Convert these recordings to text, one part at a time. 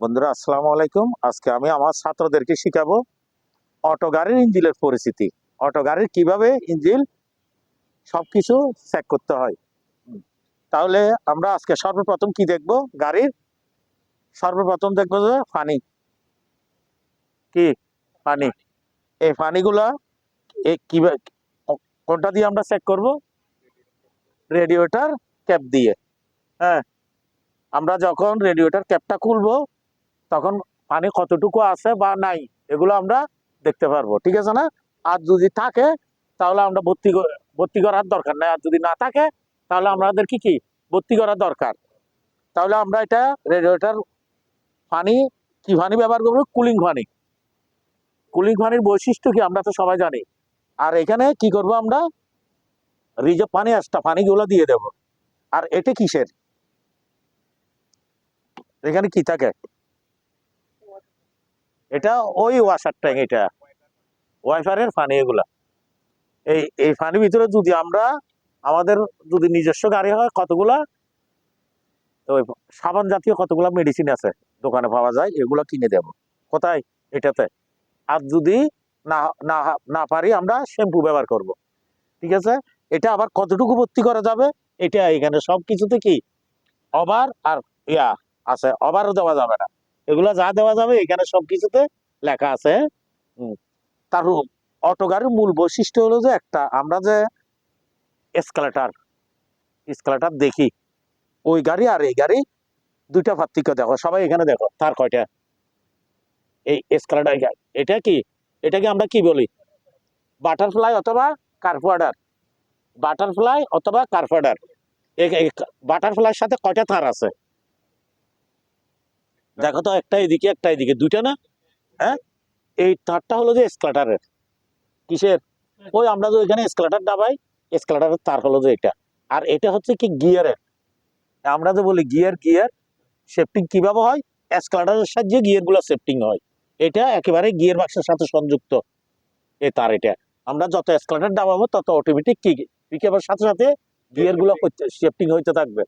বন্ধুরা, আসসালামু আলাইকুম। আজকে আমি আমার ছাত্রদেরকে শিখাবো অটো গাড়ির ইঞ্জিলের পরিস্থিতি। অটো গাড়ির কীভাবে ইঞ্জিন সবকিছু চেক করতে হয়। তাহলে আমরা আজকে সর্বপ্রথম কি দেখব? গাড়ির সর্বপ্রথম দেখব যে ফানি কি? পানি। এই কীভাবে কোনটা দিয়ে আমরা চেক করব? রেডিওটার ক্যাপ দিয়ে। হ্যাঁ। আমরা যখন রেডিওটার ক্যাপটা খুলবো, তখন পানি কতটুকু আছে বা নাই, এগুলো আমরা দেখতে পারব, ঠিক আছে না? আর যদি থাকে, তাহলে আমরা ভর্তি ভর্তি করার দরকার নাই। আর যদি না থাকে, তাহলে আমাদের কি কি? ভর্তি করার দরকার। তাহলে আমরা এটা রেডিওটার পানি কি পানি ব্যবহার করব? কুলিং পানি। কুলিং পানির বৈশিষ্ট্য কি? আমরা তো সবাই জানি। আর এখানে কি করব আমরা? রিজার্ভ পানি এক্সট্রা পানিগুলো দিয়ে দেব। আর এটা কিসের? এখানে কি থাকে? এটা ওই ওয়াশার ট্যাঙ্ক এটা। ওয়াইফারের পানি এগুলা। এই এই পানির ভিতরে যদি আমরা আমাদের যদি নিজস্ব গাড়ি হয় কতগুলা? ওই সাবান জাতীয় কতগুলা মেডিসিন আছে? দোকানে পাওয়া যায়, এগুলো কিনে দেব। কোথায়? এটাতে। আর যদি না না না পারি আমরা শ্যাম্পু ব্যবহার করব। ঠিক আছে? এটা আবার কতটুকু ভর্তি করা যাবে? এটা এখানে সব কিছুতে কি? ওভার আর ইয়া। আছে ওভারও দেওয়া যাবে না। এগুলা যা দেওয়া যাবে, এখানে সব কিছুতে লেখা আছে তার অটো গাড়ির মূল বৈশিষ্ট্য হলো যে একটা, আমরা যে এসকালেটার এসকালেটার দেখি, ওই গাড়ি আর এই গাড়ি দুইটা পার্থক্য দেখো, সবাই এখানে দেখো, তার কয়টা? এই এসকালেটার এটা কি? এটাকে আমরা কি বলি? বাটারফ্লাই অথবা কার্পোয়াডার বাটারফ্লাই অথবা কার্পোয়াডার বাটারফ্লাইয়ের সাথে কয়টা তার আছে? দেখো তো একটা এদিকে একটা এদিকে দুইটা না? হ্যাঁ? এই তারটা হলো যে স্কেলাটারের কিসের? ওই আমরা যে ওইখানে স্কেলাটার দাবাই স্কেলাটারের তার হলো যে এটা। আর এটা হচ্ছে কি গিয়ারের? আমরা যে বলি গিয়ার গিয়ার সেফটিং কীভাবে হয়? স্কেলাটারের সাহায্যে গিয়ারগুলো সেফটিং হয়। এটা একেবারে গিয়ার বাক্সের সাথে সংযুক্ত। এই তার এটা। আমরা যত স্কেলাটার দাবাবো, তত অটোমেটিক কি পিকআপের সাথে সাথে গিয়ারগুলো সেফটিং হইতে থাকবে।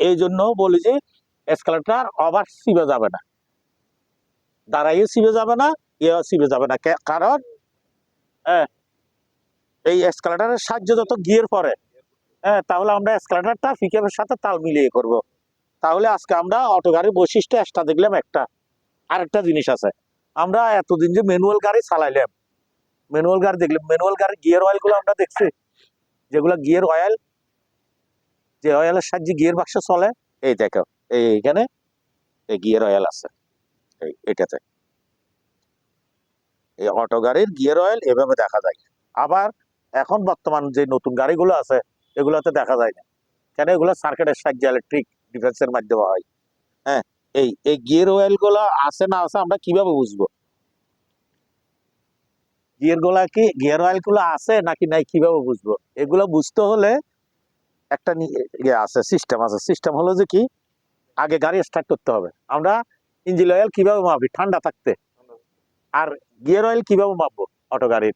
এই জন্য বলি যে এসকালেটার আবার সিবে যাবে না। দাঁড়াইয়ে সিবে যাবে না ইয়ে সিবে যাবে না। কারণ এই এসকালেটারের সাহায্য যত গিয়ের পরে হ্যাঁ তাহলে আমরা এসকালেটারটা পিকআপের সাথে তাল মিলিয়ে করব। তাহলে আজকে আমরা অটো গাড়ির বৈশিষ্ট্য একটা দেখলাম একটা। আরেকটা জিনিস আছে। আমরা এতদিন যে ম্যানুয়াল গাড়ি চালাইলাম ম্যানুয়াল গাড়ি দেখলাম ম্যানুয়াল গাড়ির গিয়ার অয়েলগুলো আমরা দেখছি, যেগুলো গিয়ার অয়েল যে অয়েলের সাহায্যে গিয়ার বাক্স চলে, এই দেখো। এই এইখানে এই গিয়ার অয়েল আছে, এই এটাতে। এই অটো গাড়ির গিয়ার অয়েল এভাবে দেখা যায় আবার এখন বর্তমান যে নতুন গাড়িগুলো আছে, এগুলোতে দেখা যায় না। কেন? এগুলো সাহায্যে ইলেকট্রিক ডিফেন্সের মাধ্যমে হয়। হ্যাঁ এই এই গিয়ার অয়েলগুলো আছে না আছে আমরা কীভাবে বুঝব? গিয়ারগুলা কি, গিয়ার অয়েলগুলো আছে নাকি নাই কীভাবে বুঝব? এগুলো বুঝতে হলে একটা ইয়ে আছে সিস্টেম আছে। সিস্টেম হলো যে কি? আগে গাড়ি স্টার্ট করতে হবে। আমরা ইঞ্জিন অয়েল কীভাবে মাপি ঠান্ডা থাকতে। আর গিয়ার অয়েল কীভাবে মাপবো? অটো গাড়ির।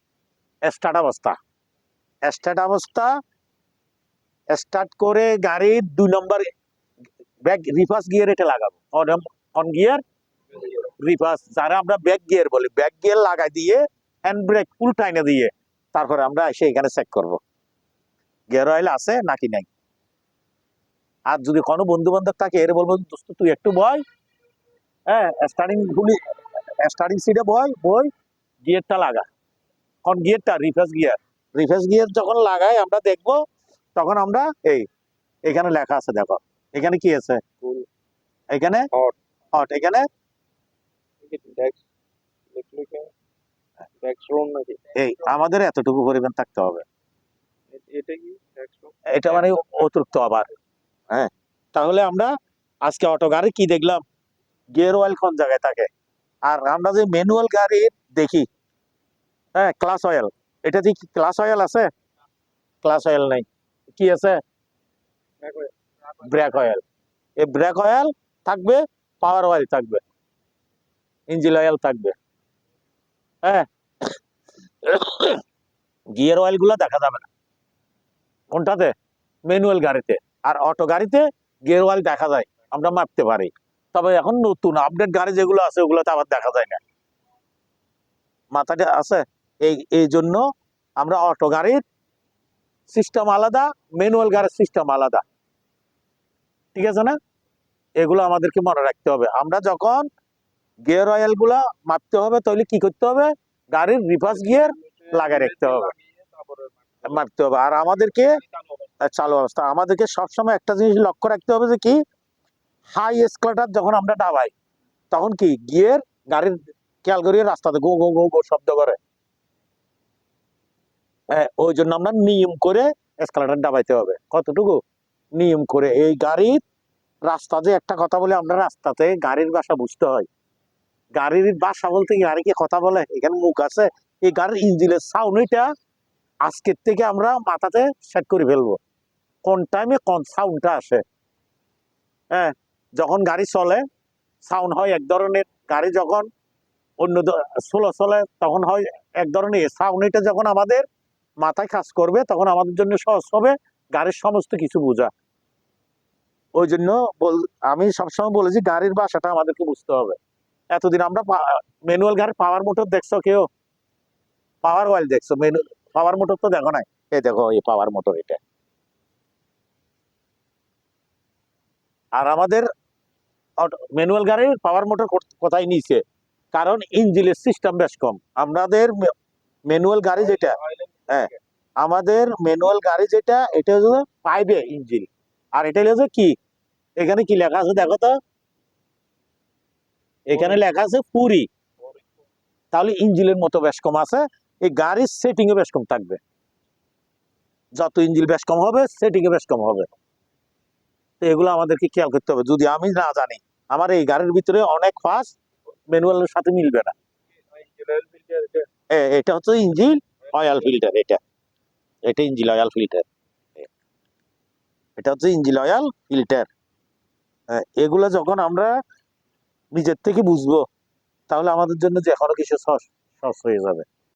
স্টার্ট অবস্থা। স্টার্ট অবস্থা স্টার্ট করে গাড়ির দুই নম্বর ব্যাক রিভার্স গিয়ার এটা লাগাবো। অন গিয়ার রিভার্স যারা আমরা ব্যাক গিয়ার বলি ব্যাক গিয়ার লাগাই দিয়ে হ্যান্ড ব্রেক ফুল টাইনে দিয়ে, তারপরে আমরা এসে এখানে চেক করব। গিয়ার অয়েল আছে নাকি নাই? আর যদি কোনো বন্ধু বান্ধব থাকে এর বলব দোস্ত তুই একটু বয় হ্যাঁ স্টার্টিং গুলি স্টার্টিং সিটে বয় বই গিয়ারটা লাগা। কোন গিয়ারটা রিভার্স গিয়ার রিভার্স গিয়ার যখন লাগাই আমরা দেখব তখন আমরা এই এখানে লেখা আছে দেখো। এখানে কি আছে? এখানে হট এখানে এই আমাদের এতটুকু পরিমাণ থাকতে হবে। এটা মানে অতিরিক্ত আবার। হ্যাঁ তাহলে আমরা আজকে অটো গাড়ি কি দেখলাম? গিয়ার অয়েল কোন জায়গায় থাকে? আর আমরা যে ম্যানুয়াল গাড়ির দেখি হ্যাঁ ক্লাস অয়েল এটা কি ক্লাস অয়েল আছে? ক্লাস অয়েল নাই, কি আছে? ব্রেক অয়েল এই ব্রেক অয়েল থাকবে পাওয়ার অয়েল থাকবে ইঞ্জিন অয়েল থাকবে হ্যাঁ গিয়ার অয়েলগুলো দেখা যাবে না, কোনটাতে? ম্যানুয়াল গাড়িতে। আর অটো গাড়িতে গিয়ার অয়েল দেখা যায়, আমরা মাপতে পারি। তবে এখন নতুন আপডেট গাড়ি যেগুলো আছে, ওগুলোতে আবার দেখা যায় না। মাথাটা আছে? এই এই জন্য আমরা অটো গাড়ির সিস্টেম আলাদা ম্যানুয়াল গাড়ির সিস্টেম আলাদা। ঠিক আছে না? এগুলো আমাদেরকে মনে রাখতে হবে। আমরা যখন গিয়ার অয়েলগুলা মাপতে হবে, তাহলে কি করতে হবে? গাড়ির রিভার্স গিয়ার লাগায় রাখতে হবে। মারতে হবে। আর আমাদেরকে চালু অবস্থা আমাদেরকে সবসময় একটা জিনিস লক্ষ্য রাখতে হবে যে কি? হাই স্কেলাটার যখন আমরা ডাবাই তখন কি? গিয়ার গাড়ির খেয়াল করিয়ে রাস্তাতে গো গো গো গো শব্দ করে। হ্যাঁ, ওই জন্য আমরা নিয়ম করে স্কেলাটার ডাবাইতে হবে। কতটুকু? নিয়ম করে। এই গাড়ির রাস্তাতে একটা কথা বলে আমরা রাস্তাতে গাড়ির ভাষা বুঝতে হয়। গাড়ির ভাষা বলতে গাড়ি কি কথা বলে? এখানে মুখ আছে। এই গাড়ির ইঞ্জিনের সাউন্ড এটা আজকের থেকে আমরা মাথাতে সেট করে ফেলব। কোন টাইমে কোন সাউন্ডটা আসে। হ্যাঁ যখন গাড়ি চলে সাউন্ড হয় এক ধরনের। গাড়ি যখন অন্য স্লো চলে, তখন হয় এক ধরনের। সাউন্ড এটা যখন আমাদের মাথায় কাজ করবে, তখন আমাদের জন্য সহজ হবে গাড়ির সমস্ত কিছু বোঝা। ওই জন্য বল, আমি সবসময় বলেছি গাড়ির ভাষাটা আমাদেরকে বুঝতে হবে। এতদিন আমরা ম্যানুয়াল গাড়ির পাওয়ার মোটর দেখছ কেউ? পাওয়ার অয়েল দেখছ? পাওয়ার মোটর তো দেখো নাই। এই দেখো এই পাওয়ার মোটর এটা। আর আমাদের ম্যানুয়াল গাড়ির পাওয়ার মোটর কোথায় নিচে কারণ ইঞ্জিনের সিস্টেম বেশ কম। আমাদের ম্যানুয়াল গাড়ি যেটা হ্যাঁ আমাদের ম্যানুয়াল গাড়ি যেটা এটা হচ্ছে পাইবে ইঞ্জিন আর এটা হচ্ছে কি? এখানে কি লেখা আছে দেখো তো? এখানে লেখা আছে পুরি তাহলে ইঞ্জিনের মতো বেশ কম আছে। এই গাড়ির সেটিং এ বেশ কম থাকবে। যত ইঞ্জিল বেশ কম হবে সেটিং এ বেশ কম হবে। তো এগুলো আমাদেরকে খেয়াল করতে হবে। যদি আমি না জানি, আমার এই গাড়ির ভিতরে অনেক ফাস্ট ম্যানুয়ালের সাথে মিলবে না। এটা হচ্ছে ইঞ্জিন অয়েল ফিল্টার এটা। এটা ইঞ্জিন অয়েল ফিল্টার এটা হচ্ছে ইঞ্জিন অয়েল ফিল্টার এগুলো যখন আমরা নিজের থেকে বুঝব, তাহলে আমাদের জন্য যে এখনও কিছু সস সস হয়ে যাবে।